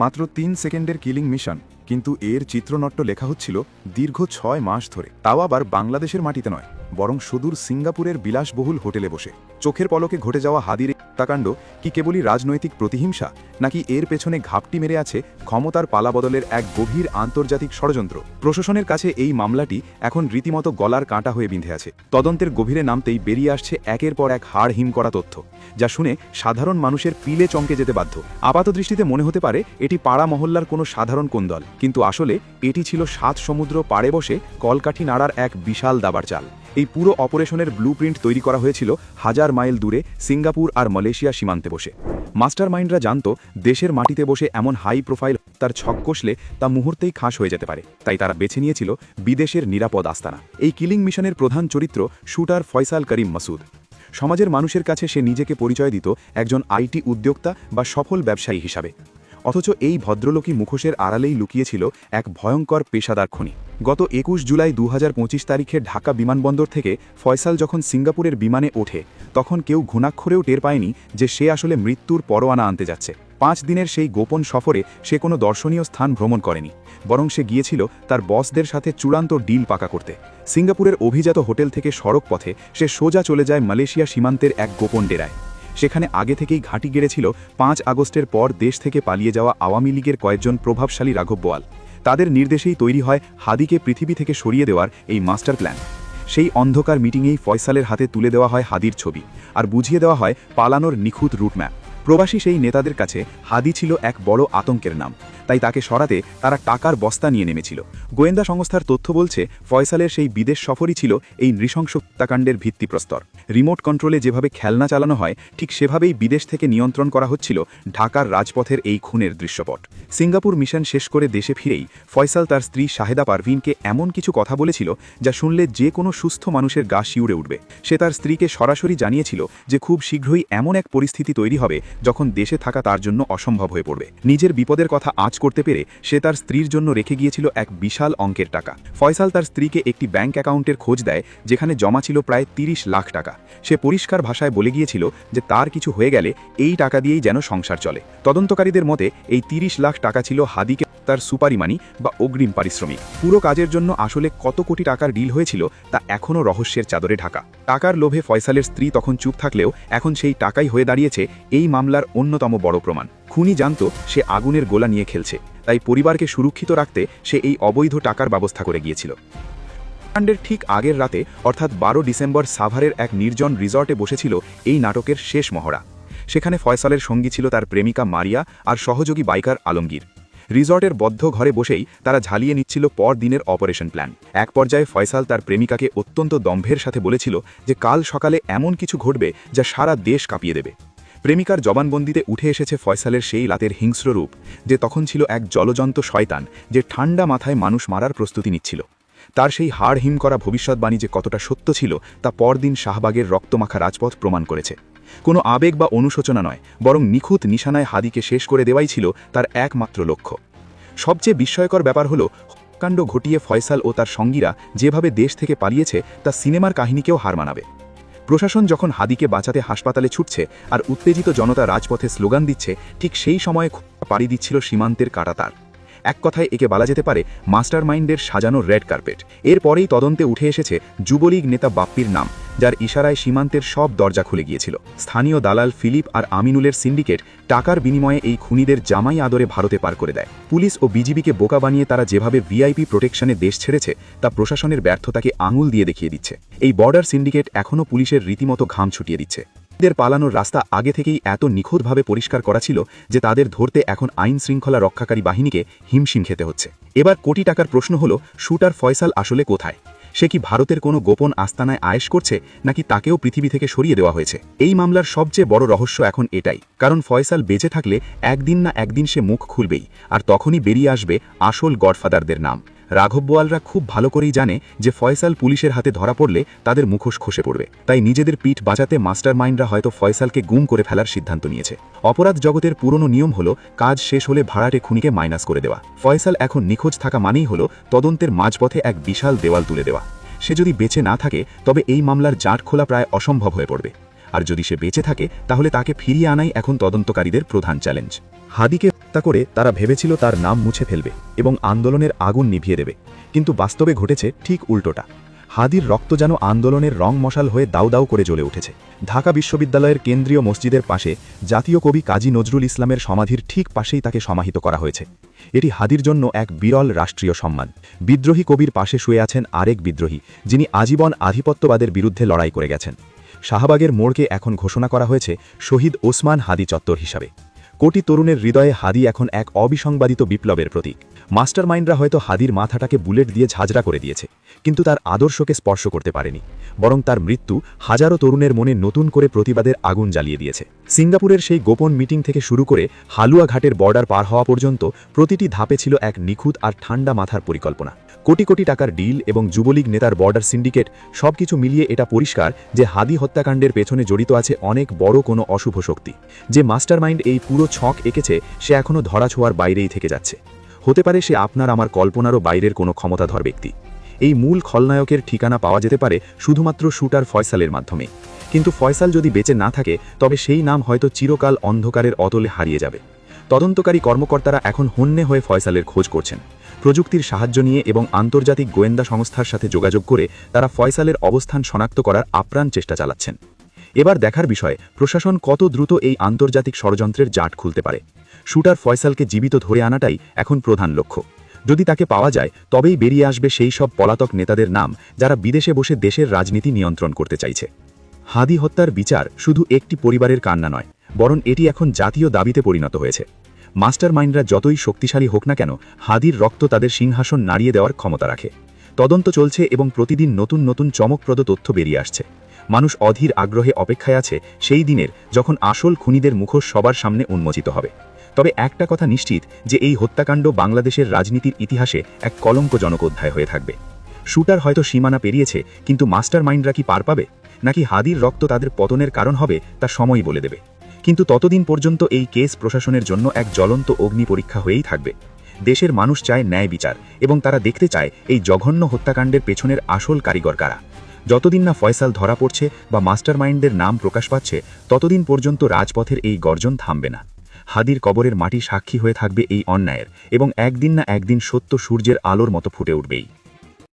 মাত্র তিন সেকেন্ডের কিলিং মিশন, কিন্তু এর চিত্রনট্য লেখা হচ্ছিল দীর্ঘ ছয় মাস ধরে। তাও আবার বাংলাদেশের মাটিতে নয়, বরং সুদূর সিঙ্গাপুরের বিলাসবহুল হোটেলে বসে। চোখের পলকে ঘটে যাওয়া হাদির হত্যাকাণ্ড কি কেবলই রাজনৈতিক প্রতিহিংসা, নাকি এর পেছনে ঘাপটি মেরে আছে ক্ষমতার পালাবদলের এক গভীর আন্তর্জাতিক ষড়যন্ত্র? প্রশাসনের কাছে এই মামলাটি এখন রীতিমতো গলার কাঁটা হয়ে বিঁধে আছে। তদন্তের গভীরে নামতেই বেরিয়ে আসছে একের পর এক হাড় হিম করা তথ্য, যা শুনে সাধারণ মানুষের পিলে চমকে যেতে বাধ্য। আপাত দৃষ্টিতে মনে হতে পারে এটি পাড়া মহল্লার কোনো সাধারণ কোন্দল, কিন্তু আসলে এটি ছিল সাত সমুদ্র পাড়ে বসে কলকাঠি নাড়ার এক বিশাল দাবার চাল। এই পুরো অপারেশনের ব্লুপ্রিন্ট তৈরি করা হয়েছিল হাজার মাইল দূরে সিঙ্গাপুর আর মালয়েশিয়া সীমান্তে বসে। মাস্টার মাইন্ডরা জানত, দেশের মাটিতে বসে এমন হাই প্রোফাইল তার ছক কষলে তা মুহূর্তেই খাস হয়ে যেতে পারে। তাই তারা বেছে নিয়েছিল বিদেশের নিরাপদ আস্তানা। এই কিলিং মিশনের প্রধান চরিত্র শুটার ফয়সাল করিম মাসুদ। সমাজের মানুষের কাছে সে নিজেকে পরিচয় দিত একজন আইটি উদ্যোক্তা বা সফল ব্যবসায়ী হিসাবে। অথচ এই ভদ্রলোকী মুখোশের আড়ালেই লুকিয়েছিল এক ভয়ঙ্কর পেশাদার খনি। গত একুশ জুলাই দু হাজার পঁচিশ তারিখে ঢাকা বিমানবন্দর থেকে ফয়সাল যখন সিঙ্গাপুরের বিমানে ওঠে, তখন কেউ ঘুণাক্ষরেও টের পায়নি যে সে আসলে মৃত্যুর পরোয়ানা আনতে যাচ্ছে। পাঁচ দিনের সেই গোপন সফরে সে কোনো দর্শনীয় স্থান ভ্রমণ করেনি, বরং সে গিয়েছিল তার বসদের সাথে চূড়ান্ত ডিল পাকা করতে। সিঙ্গাপুরের অভিজাত হোটেল থেকে সড়ক পথে সে সোজা চলে যায় মালয়েশিয়া সীমান্তের এক গোপন ডেরায়। সেখানে আগে থেকেই ঘাঁটি গেড়েছিল পাঁচ আগস্টের পর দেশ থেকে পালিয়ে যাওয়া আওয়ামী লীগের কয়েকজন প্রভাবশালী রাঘব বোয়াল। তাদের নির্দেশেই তৈরি হয় হাদিকে পৃথিবী থেকে সরিয়ে দেওয়ার এই মাস্টার প্ল্যান। সেই অন্ধকার মিটিংয়েই ফয়সালের হাতে তুলে দেওয়া হয় হাদির ছবি আর বুঝিয়ে দেওয়া হয় পালানোর নিখুঁত রুটম্যাপ। প্রবাসী সেই নেতাদের কাছে হাদি ছিল এক বড় আতঙ্কের নাম। তাই তাকে সরাতে তারা টাকার বস্তা নিয়ে নেমেছিল। গোয়েন্দা সংস্থার তথ্য বলছে, ফয়সালের সেই বিদেশ সফরই ছিল এই নৃশংস হত্যাকাণ্ডের ভিত্তিপ্রস্তর। রিমোট কন্ট্রোলে যেভাবে খেলনা চালানো হয়, ঠিক সেভাবেই বিদেশ থেকে নিয়ন্ত্রণ করা হচ্ছিল ঢাকার রাজপথের এই খুনের দৃশ্যপট। সিঙ্গাপুর মিশন শেষ করে দেশে ফিরেই ফয়সাল তার স্ত্রী শাহেদা পারভিনকে এমন কিছু কথা বলেছিল যা শুনলে যে কোনো সুস্থ মানুষের গা শিউড়ে উঠবে। সে তার স্ত্রীকে সরাসরি জানিয়েছিল যে খুব শীঘ্রই এমন এক পরিস্থিতি তৈরি হবে যখন দেশে থাকা তার জন্য অসম্ভব হয়ে পড়বে। নিজের বিপদের কথা আঁচ করতে পেরে সে তার স্ত্রীর জন্য রেখে গিয়েছিল এক বিশাল অঙ্কের টাকা। ফয়সাল তার স্ত্রীকে একটি ব্যাংক অ্যাকাউন্টের খোঁজ দেয়, যেখানে জমা ছিল প্রায় তিরিশ লাখ টাকা। সে পরিষ্কার ভাষায় বলে গিয়েছিল যে তার কিছু হয়ে গেলে এই টাকা দিয়েই যেন সংসার চলে। তদন্তকারীদের মতে, এই তিরিশ লাখ টাকা ছিল হাদিকে তার সুপারি মানি বা অগ্রিম পারিশ্রমিক। পুরো কাজের জন্য আসলে কত কোটি টাকার ডিল হয়েছিল তা এখনও রহস্যের চাদরে ঢাকা। টাকার লোভে ফয়সালের স্ত্রী তখন চুপ থাকলেও এখন সেই টাকাই হয়ে দাঁড়িয়েছে এই মামলার অন্যতম বড় প্রমাণ। খুনি জানত সে আগুনের গোলা নিয়ে খেলছে, তাই পরিবারকে সুরক্ষিত রাখতে সে এই অবৈধ টাকার ব্যবস্থা করে গিয়েছিল। কাণ্ডের ঠিক আগের রাতে, অর্থাৎ বারো ডিসেম্বর সাভারের এক নির্জন রিসর্টে বসেছিল এই নাটকের শেষ মহড়া। সেখানে ফয়সালের সঙ্গী ছিল তার প্রেমিকা মারিয়া আর সহযোগী বাইকার আলমগীর। রিসর্টের বদ্ধ ঘরে বসেই তারা ঝালিয়ে নিচ্ছিল পর দিনের অপারেশন প্ল্যান। এক পর্যায়ে ফয়সাল তার প্রেমিকাকে অত্যন্ত দম্ভের সাথে বলেছিল যে কাল সকালে এমন কিছু ঘটবে যা সারা দেশ কাঁপিয়ে দেবে। প্রেমিকার জবানবন্দিতে উঠে এসেছে ফয়সালের সেই রাতের হিংস্র রূপ, যে তখন ছিল এক জলজন্ত শয়তান, যে ঠান্ডা মাথায় মানুষ মারার প্রস্তুতি নিচ্ছিল। তার সেই হাড় হিম করা ভবিষ্যৎবাণী যে কতটা সত্য ছিল, তা পরদিন শাহবাগের রক্তমাখা রাজপথ প্রমাণ করেছে। কোনো আবেগ বা অনুশোচনা নয়, বরং নিখুঁত নিশানায় হাদিকে শেষ করে দেওয়াই ছিল তার একমাত্র লক্ষ্য। সবচেয়ে বিস্ময়কর ব্যাপার হলো কাণ্ড ঘটিয়ে ফয়সাল ও তার সঙ্গীরা যেভাবে দেশ থেকে পালিয়েছে, তা সিনেমার কাহিনীকেও হার মানাবে। প্রশাসন যখন হাদিকে বাঁচাতে হাসপাতালে ছুটছে আর উত্তেজিত জনতা রাজপথে স্লোগান দিচ্ছে, ঠিক সেই সময়ে পাড়ি দিচ্ছিল সীমান্তের কাটাতার। এক কথায় একে বলা যেতে পারে মাস্টার মাইন্ডের সাজানো রেড কার্পেট। এরপরেই তদন্তে উঠে এসেছে যুবলীগ নেতা বাপ্পির নাম। যার ইশারায় সীমান্তের সব দরজা খুলে গিয়েছিল। স্থানীয় দালাল ফিলিপ আর আমিনুলের সিন্ডিকেট টাকার বিনিময়ে এই খুনিদের জামাই আদরে ভারতে পার করে দেয়। পুলিশ ও বিজিবিকে বোকা বানিয়ে তারা যেভাবে ভিআইপি প্রোটেকশনে দেশ ছেড়েছে, তা প্রশাসনের ব্যর্থতাকে আঙুল দিয়ে দেখিয়ে দিচ্ছে। এই বর্ডার সিন্ডিকেট এখনও পুলিশের রীতিমতো ঘাম ছুটিয়ে দিচ্ছে। এদের পালানোর রাস্তা আগে থেকেই এত নিখুঁতভাবে পরিষ্কার করা ছিল যে তাদের ধরতে এখন আইন শৃঙ্খলা রক্ষাকারী বাহিনীকে হিমশিম খেতে হচ্ছে। এবার কোটি টাকার প্রশ্ন হলো, শুটার ফয়সাল আসলে কোথায়? সে কি ভারতের কোনো গোপন আস্তানায় আয়েস করছে, নাকি তাকেও পৃথিবী থেকে সরিয়ে দেওয়া হয়েছে? এই মামলার সবচেয়ে বড় রহস্য এখন এটাই। কারণ ফয়সাল বেঁচে থাকলে একদিন না একদিন সে মুখ খুলবেই, আর তখনই বেরিয়ে আসবে আসল গডফাদারদের নাম। রাঘব বোয়ালরা খুব ভালো করেই জানে যে ফয়সাল পুলিশের হাতে ধরা পড়লে তাদের মুখোশ খসে পড়বে। তাই নিজেদের পিঠ বাঁচাতে মাস্টার মাইন্ডরা হয়তো ফয়সালকে গুম করে ফেলার সিদ্ধান্ত নিয়েছে। অপরাধ জগতের পুরনো নিয়ম হলো, কাজ শেষ হলে ভাড়াটে খুনিকে মাইনাস করে দেওয়া। ফয়সাল এখন নিখোঁজ থাকা মানেই হলো তদন্তের মাঝপথে এক বিশাল দেওয়াল তুলে দেওয়া। সে যদি বেঁচে না থাকে, তবে এই মামলার জাঁট খোলা প্রায় অসম্ভব হয়ে পড়বে। আর যদি সে বেঁচে থাকে, তাহলে তাকে ফিরিয়ে আনাই এখন তদন্তকারীদের প্রধান চ্যালেঞ্জ। হাদিকে হত্যা করে তারা ভেবেছিল তার নাম মুছে ফেলবে এবং আন্দোলনের আগুন নিভিয়ে দেবে। কিন্তু বাস্তবে ঘটেছে ঠিক উল্টোটা। হাদির রক্ত যেন আন্দোলনের রং মশাল হয়ে দাউ দাউ করে জ্বলে উঠেছে। ঢাকা বিশ্ববিদ্যালয়ের কেন্দ্রীয় মসজিদের পাশে জাতীয় কবি কাজী নজরুল ইসলামের সমাধির ঠিক পাশেই তাকে সমাহিত করা হয়েছে। এটি হাদির জন্য এক বিরল রাষ্ট্রীয় সম্মান। বিদ্রোহী কবির পাশে শুয়ে আছেন আরেক বিদ্রোহী, যিনি আজীবন আধিপত্যবাদের বিরুদ্ধে লড়াই করে গেছেন। শাহবাগের মোড়কে এখন ঘোষণা করা হয়েছে শহীদ ওসমান হাদি চত্বর হিসাবে। কোটি তরুণের হৃদয়ে হাদি এখন এক অবিসংবাদিত বিপ্লবের প্রতীক। মাস্টারমাইন্ডরা হয়তো হাদির মাথাটাকে বুলেট দিয়ে ঝাঁঝরা করে দিয়েছে, কিন্তু তার আদর্শকে স্পর্শ করতে পারেনি, বরং তার মৃত্যু হাজারো তরুণের মনে নতুন করে প্রতিবাদের আগুন জ্বালিয়ে দিয়েছে। সিঙ্গাপুরের সেই গোপন মিটিং থেকে শুরু করে হালুয়া ঘাটের বর্ডার পার হওয়া পর্যন্ত প্রতিটি ধাপে ছিল এক নিখুঁত আর ঠান্ডা মাথার পরিকল্পনা। কোটি কোটি টাকার ডিল এবং যুবলীগ নেতার বর্ডার সিন্ডিকেট সবকিছু মিলিয়ে এটা পরিষ্কার যে হাদি হত্যাকাণ্ডের পেছনে জড়িত আছে অনেক বড় কোনো অশুভ শক্তি। যে মাস্টারমাইন্ড এই পুরো ছক এঁকেছে, সে এখনও ধরাছোঁয়ার বাইরেই থেকে যাচ্ছে। হতে পারে সে আপনার আমার কল্পনারও বাইরের কোনো ক্ষমতাধর ব্যক্তি। এই মূল খলনায়কের ঠিকানা পাওয়া যেতে পারে শুধুমাত্র শুটার ফয়সালের মাধ্যমে। কিন্তু ফয়সাল যদি বেঁচে না থাকে, তবে সেই নাম হয়তো চিরকাল অন্ধকারের অতলে হারিয়ে যাবে। তদন্তকারী কর্মকর্তারা এখন হন্যে হয়ে ফয়সালের খোঁজ করছেন। প্রযুক্তির সাহায্য নিয়ে এবং আন্তর্জাতিক গোয়েন্দা সংস্থার সাথে যোগাযোগ করে তারা ফয়সালের অবস্থান শনাক্ত করার আপ্রাণ চেষ্টা চালাচ্ছেন। এবার দেখার বিষয়, প্রশাসন কত দ্রুত এই আন্তর্জাতিক ষড়যন্ত্রের জাট খুলতে পারে? শুটার ফয়সালকে জীবিত ধরে আনাটাই এখন প্রধান লক্ষ্য। যদি তাকে পাওয়া যায়, তবেই বেরিয়ে আসবে সেই সব পলাতক নেতাদের নাম যারা বিদেশে বসে দেশের রাজনীতি নিয়ন্ত্রণ করতে চাইছে। হাদি হত্যার বিচার শুধু একটি পরিবারের কান্না নয়, বরং এটি এখন জাতীয় দাবিতে পরিণত হয়েছে। মাস্টারমাইন্ডরা যতই শক্তিশালী হোক না কেন, হাদির রক্ত তাদের সিংহাসন নাড়িয়ে দেওয়ার ক্ষমতা রাখে। তদন্ত চলছে এবং প্রতিদিন নতুন নতুন চমকপ্রদ তথ্য বেরিয়ে আসছে। মানুষ অধীর আগ্রহে অপেক্ষায় আছে সেই দিনের যখন আসল খুনিদের মুখোশ সবার সামনে উন্মোচিত হবে। তবে একটা কথা নিশ্চিত যে এই হত্যাকাণ্ড বাংলাদেশের রাজনীতির ইতিহাসে এক কলঙ্কজনক অধ্যায় হয়ে থাকবে। শুটার হয়তো সীমানা পেরিয়েছে, কিন্তু মাস্টার মাইন্ডরা কি পার পাবে? নাকি হাদির রক্ত তাদের পতনের কারণ হবে, তা সময়ই বলে দেবে। কিন্তু ততদিন পর্যন্ত এই কেস প্রশাসনের জন্য এক জ্বলন্ত অগ্নি পরীক্ষা হয়েই থাকবে। দেশের মানুষ চায় ন্যায় বিচার এবং তারা দেখতে চায় এই জঘন্য হত্যাকাণ্ডের পেছনের আসল কারিগর কারা। যতদিন না ফয়সাল ধরা পড়ছে বা মাস্টারমাইন্ডের নাম প্রকাশ পাচ্ছে, ততদিন পর্যন্ত রাজপথের এই গর্জন থামবে না। হাদির কবরের মাটি সাক্ষী হয়ে থাকবে এই অন্যায়ের এবং একদিন না একদিন সত্য সূর্যের আলোর মতো ফুটে উঠবেই।